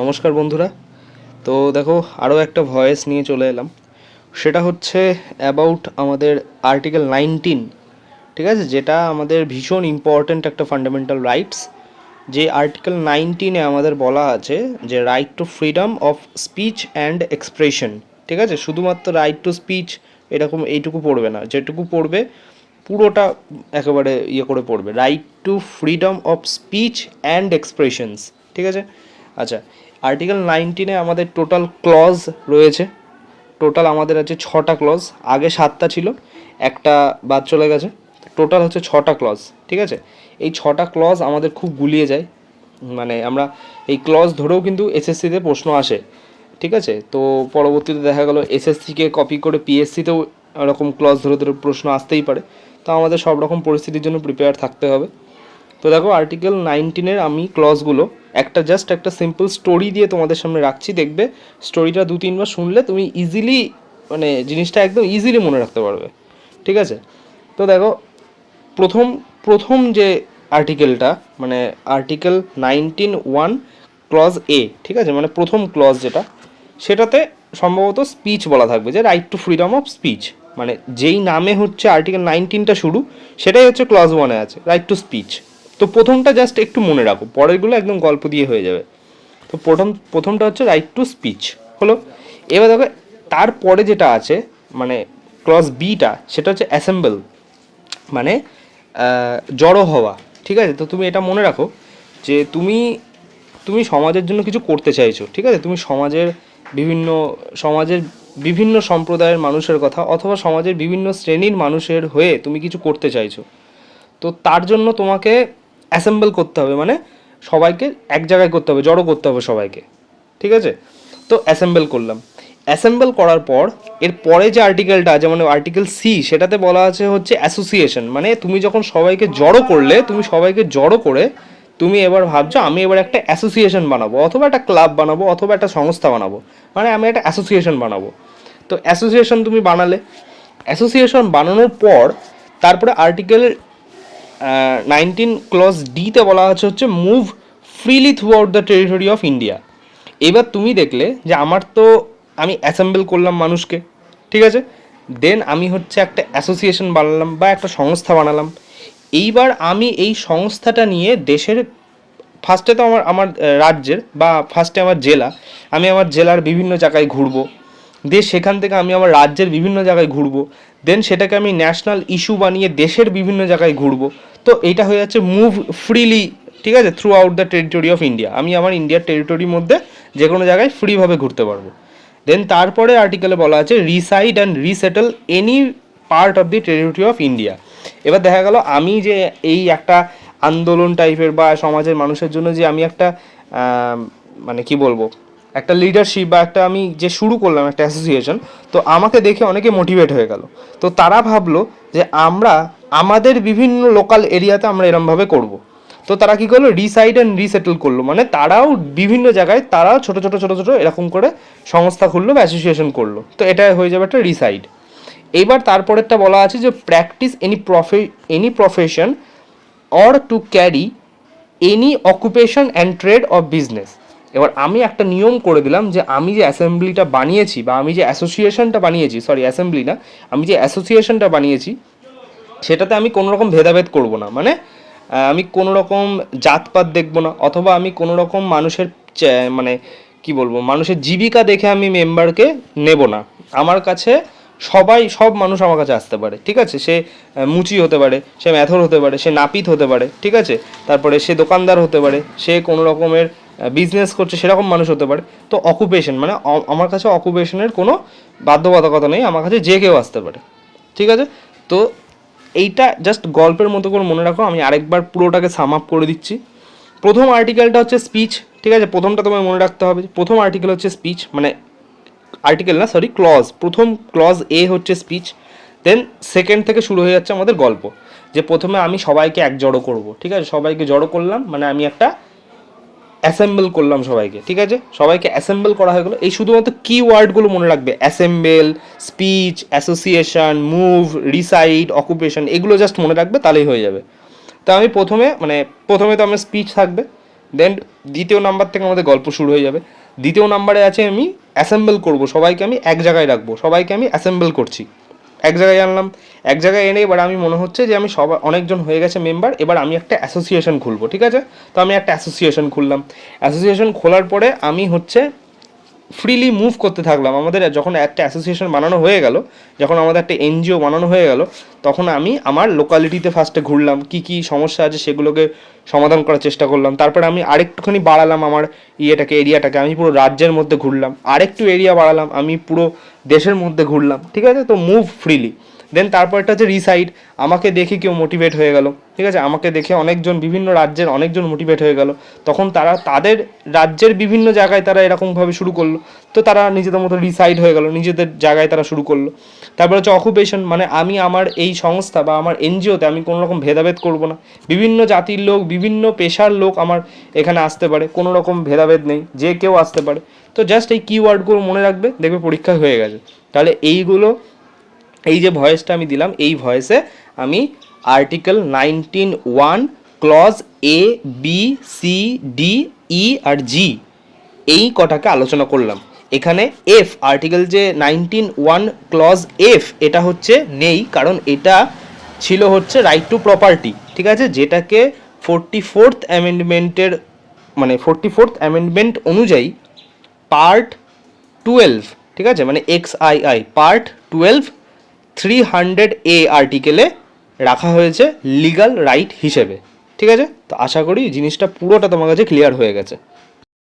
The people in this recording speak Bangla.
নমস্কার বন্ধুরা। তো দেখো, আরও একটা ভয়েস নিয়ে চলে এলাম। সেটা হচ্ছে অ্যাবাউট আমাদের আর্টিকেল নাইনটিন ঠিক আছে? যেটা আমাদের ভীষণ ইম্পর্ট্যান্ট একটা ফান্ডামেন্টাল রাইটস যে আর্টিকেল নাইনটিনে আমাদের বলা আছে যে right to freedom of speech and expression ঠিক আছে? শুধুমাত্র রাইট টু স্পিচ এরকম এইটুকু পড়বে না, যেটুকু পড়বে পুরোটা একেবারে ইয়ে করে পড়বে। Right to freedom of speech and expressions ঠিক আছে? আচ্ছা আর্টিকেল নাইনটিনে আমাদের টোটাল ক্লজ রয়েছে। টোটাল আমাদের আছে ছটা ক্লজ আগে সাতটা ছিল, একটা বাদ চলে গেছে। টোটাল হচ্ছে ছটা ক্লজ ঠিক আছে? এই ছটা ক্লজ আমাদের খুব গুলিয়ে যায়। মানে আমরা এই ক্লজ ধরেও কিন্তু এসএসসিতে প্রশ্ন আসে, ঠিক আছে? তো পরবর্তীতে দেখা গেল এসএসসিকে কপি করে পিএসসিতেও এরকম ক্লজ ধরে ধরে প্রশ্ন আসতেই পারে। তো আমাদের সব রকম পরিস্থিতির জন্য প্রিপেয়ার থাকতে হবে। তো দেখো আর্টিকেল নাইনটিনের আমি ক্লজগুলো একটা জাস্ট একটা সিম্পল স্টোরি দিয়ে তোমাদের সামনে রাখছি, দেখবে স্টোরিটা দু, তিনবার শুনলে তুমি ইজিলি মানে জিনিসটা একদম ইজিলি মনে রাখতে পারবে, ঠিক আছে? তো দেখো, প্রথম প্রথম যে আর্টিকেলটা মানে article nineteen one clause A ঠিক আছে? মানে প্রথম ক্লজ যেটা, সেটাতে সম্ভবত স্পিচ বলা থাকবে, যে right to freedom of speech মানে যেই নামে হচ্ছে আর্টিকেল নাইনটিনটা শুরু, সেটাই হচ্ছে ক্লজ ওয়ানে আছে রাইট টু স্পিচ তো প্রথমটা জাস্ট একটু মনে রাখো, পরেরগুলো একদম গল্প দিয়ে হয়ে যাবে। তো প্রথম, প্রথমটা হচ্ছে রাইট টু স্পিচ হলো? এবার দেখো তারপরে যেটা আছে মানে ক্লজ বিটা সেটা হচ্ছে অ্যাসেম্বল মানে জড়ো হওয়া, ঠিক আছে? তো তুমি এটা মনে রাখো যে তুমি তুমি সমাজের জন্য কিছু করতে চাইছো, ঠিক আছে? তুমি সমাজের বিভিন্ন সমাজের বিভিন্ন সম্প্রদায়ের মানুষের কথা, অথবা সমাজের বিভিন্ন শ্রেণির মানুষের হয়ে তুমি কিছু করতে চাইছো। তো তার জন্য তোমাকে অ্যাসেম্বল করতে হবে মানে সবাইকে এক জায়গায় করতে হবে, জড়ো করতে হবে সবাইকে, ঠিক আছে? তো অ্যাসেম্বল করলাম। অ্যাসেম্বল করার পর, এর পরে যে আর্টিকেলটা আছে মানে আর্টিকেল সি সেটাতে বলা আছে হচ্ছে অ্যাসোসিয়েশন মানে তুমি যখন সবাইকে জড়ো করলে, তুমি সবাইকে জড়ো করে, তুমি এবার ভাবছ আমি এবার একটা অ্যাসোসিয়েশন বানাবো, অথবা একটা ক্লাব বানাবো, অথবা একটা সংস্থা বানাবো মানে আমি একটা অ্যাসোসিয়েশন বানাবো। তো অ্যাসোসিয়েশন তুমি বানালে। অ্যাসোসিয়েশন বানানোর পর, তারপরে আর্টিকেল নাইনটিন ক্লজ ডিতে বলা আছে হচ্ছে move freely throughout the territory of India এবার তুমি দেখলে যে আমার তো আমি অ্যাসেম্বল করলাম মানুষকে, ঠিক আছে? দেন আমি হচ্ছে একটা অ্যাসোসিয়েশন বানালাম বা একটা সংস্থা বানালাম। এইবার আমি এই সংস্থাটা নিয়ে দেশের ফার্স্টে তো আমার আমার রাজ্যের বা ফার্স্টে আমার জেলা, আমি আমার জেলার বিভিন্ন জায়গায় ঘুরবো। দিয়ে সেখান থেকে আমি আমার রাজ্যের বিভিন্ন জায়গায় ঘুরবো। দেন সেটাকে আমি ন্যাশনাল ইস্যু বানিয়ে দেশের বিভিন্ন জায়গায় ঘুরবো। তো এইটা হয়ে যাচ্ছে মুভ ফ্রিলি ঠিক আছে? Throughout the territory of India আমি আমার ইন্ডিয়ার টেরিটরির মধ্যে যে কোনো জায়গায় ফ্রিভাবে ঘুরতে পারব। দেন তারপরে আর্টিকেলে বলা আছে reside and resettle any part of the territory of India এবার দেখা গেল, আমি যে এই একটা আন্দোলন টাইপের বা সমাজের মানুষের জন্য যে আমি একটা মানে কি বলব? একটা লিডারশিপ বা একটা আমি যে শুরু করলাম একটা অ্যাসোসিয়েশন তো আমাকে দেখে অনেকে মোটিভেট হয়ে গেল। তো তারা ভাবলো যে আমরা, আমাদের বিভিন্ন লোকাল এরিয়াতে আমরা এরমভাবে করব। তো তারা কি করল? রিসাইড অ্যান্ড রিসেটেল করল। মানে তারাও বিভিন্ন জায়গায় তারাও ছোট ছোট ছোট, ছোটো এরকম করে সংস্থা খুললো বা অ্যাসোসিয়েশন করল। তো এটা হয়ে যাবে একটা রিসাইড এবার তারপরেরটা বলা আছে যে practise any prof any profession or to carry any occupation and trade of business এবার আমি একটা নিয়ম করে দিলাম যে আমি যে অ্যাসেম্বলিটা বানিয়েছি বা আমি যে অ্যাসোসিয়েশনটা বানিয়েছি সরি অ্যাসেম্বলি না, আমি যে অ্যাসোসিয়েশনটা বানিয়েছি, সেটাতে আমি কোনো রকম ভেদাভেদ করব না। মানে আমি কোনো রকম জাতপাত দেখব না, অথবা আমি কোনো রকম মানুষের মানে কি বলব, মানুষের জীবিকা দেখে আমি মেম্বারকে নেব না। আমার কাছে সবাই, সব মানুষ আমার কাছে আসতে পারে, ঠিক আছে? সে মুচি হতে পারে, সে ম্যাথর হতে পারে, সে নাপিত হতে পারে, ঠিক আছে? তারপরে সে দোকানদার হতে পারে, সে কোনো রকমের বিজনেস করছে, সেরকম মানুষ হতে পারে। তো অকুপেশন মানে আমার কাছে অকুপেশনের কোনো বাধ্যবাধকতা নেই, আমার কাছে যে কেউ আসতে পারে। ঠিক আছে? তো এইটা জাস্ট গল্পের মতো করে মনে রাখো, আমি আরেকবার পুরোটাকে সাম আপ করে দিচ্ছি। প্রথম আর্টিকেলটা হচ্ছে স্পিচ ঠিক আছে? প্রথমটা তোমায় মনে রাখতে হবে। প্রথম আর্টিকেল হচ্ছে স্পিচ মানে আর্টিকেল না সরি ক্লজ প্রথম ক্লজ এ হচ্ছে স্পিচ দেন সেকেন্ড থেকে শুরু হয়ে যাচ্ছে আমাদের গল্প। যে প্রথমে আমি সবাইকে এক জড়ো করব, ঠিক আছে? সবাইকে জড়ো করলাম মানে আমি একটা অ্যাসেম্বল করলাম সবাইকে, ঠিক আছে? সবাইকে অ্যাসেম্বল করা হয়ে গেলো। এই শুধুমাত্র কি ওয়ার্ডগুলো মনে রাখবে assemble speech association move reside occupation এগুলো জাস্ট মনে রাখবে, তাহলেই হয়ে যাবে। তো আমি প্রথমে মানে প্রথমে তো আমার স্পিচ থাকবে দেন দ্বিতীয় নাম্বার থেকে আমাদের গল্প শুরু হয়ে যাবে। দ্বিতীয় নাম্বারে আছে আমি অ্যাসেম্বল করব, সবাইকে আমি এক জায়গায় রাখব, সবাইকে আমি অ্যাসেম্বল করছি। এক জায়গায় আনলাম এক জায়গায় এনে এবার আমি মনে হচ্ছে যে আমি সবাই অনেকজন হয়ে গেছে মেম্বার এবার আমি একটা অ্যাসোসিয়েশন খুলবো, ঠিক আছে? তো আমি একটা অ্যাসোসিয়েশন খুললাম। অ্যাসোসিয়েশন খোলার পরে আমি হচ্ছে ফ্রিলি মুভ করতে থাকলাম। আমাদের যখন একটা অ্যাসোসিয়েশন বানানো হয়ে গেল, যখন আমাদের একটা এনজিও বানানো হয়ে গেল, তখন আমি আমার লোকালিটিতে ফার্স্টে ঘুরলাম, কি কি সমস্যা আছে সেগুলোকে সমাধান করার চেষ্টা করলাম। তারপরে আমি আরেকটুখানি বাড়ালাম আমার ইয়েটাকে এরিয়াটাকে আমি পুরো রাজ্যের মধ্যে ঘুরলাম। আরেকটু এরিয়া বাড়ালাম, আমি পুরো দেশের মধ্যে ঘুরলাম, ঠিক আছে? তো মুভ ফ্রিলি দেন তারপরটা হচ্ছে রিসাইড আমাকে দেখে কেউ মোটিভেট হয়ে গেল, ঠিক আছে? আমাকে দেখে অনেকজন বিভিন্ন রাজ্যের অনেকজন মোটিভেট হয়ে গেল। তখন তারা, তাদের রাজ্যের বিভিন্ন জায়গায় তারা এরকমভাবে শুরু করল। তো তারা নিজেদের মতো রিসাইড হয়ে গেল, নিজেদের জায়গায় তারা শুরু করল। তারপর হচ্ছে অকুপেশন মানে আমি আমার এই সংস্থা বা আমার এনজিওতে আমি কোনো রকম ভেদাভেদ করব না। বিভিন্ন জাতির লোক, বিভিন্ন পেশার লোক আমার এখানে আসতে পারে, কোনো রকম ভেদাভেদ নেই, যে কেউ আসতে পারে। তো জাস্ট এই কিওয়ার্ডগুলো মনে রাখবে, দেখবে পরীক্ষা হয়ে গেছে। তাহলে এইগুলো, এই যে ভয়েসটা আমি দিলাম, এই ভয়েসে আমি article nineteen one clause A B C D E R G এই কটাকে আলোচনা করলাম। এখানে এফ আর্টিকেল যে নাইনটিন ওয়ান ক্লজ এফ এটা হচ্ছে নেই, কারণ এটা ছিল হচ্ছে রাইট টু প্রপার্টি ঠিক আছে? যেটাকে ফোরটি ফোর্থ অ্যামেন্ডমেন্টের মানে ফোরটি ফোর্থ অ্যামেন্ডমেন্ট অনুযায়ী পার্ট টুয়েলভ, ঠিক আছে? মানে X I I, part twelve, three hundred A আর্টিকেলে রাখা হয়েছে লিগাল রাইট হিসেবে, ঠিক আছে? তো আশা করি জিনিসটা পুরোটা তোমার কাছে ক্লিয়ার হয়ে গেছে।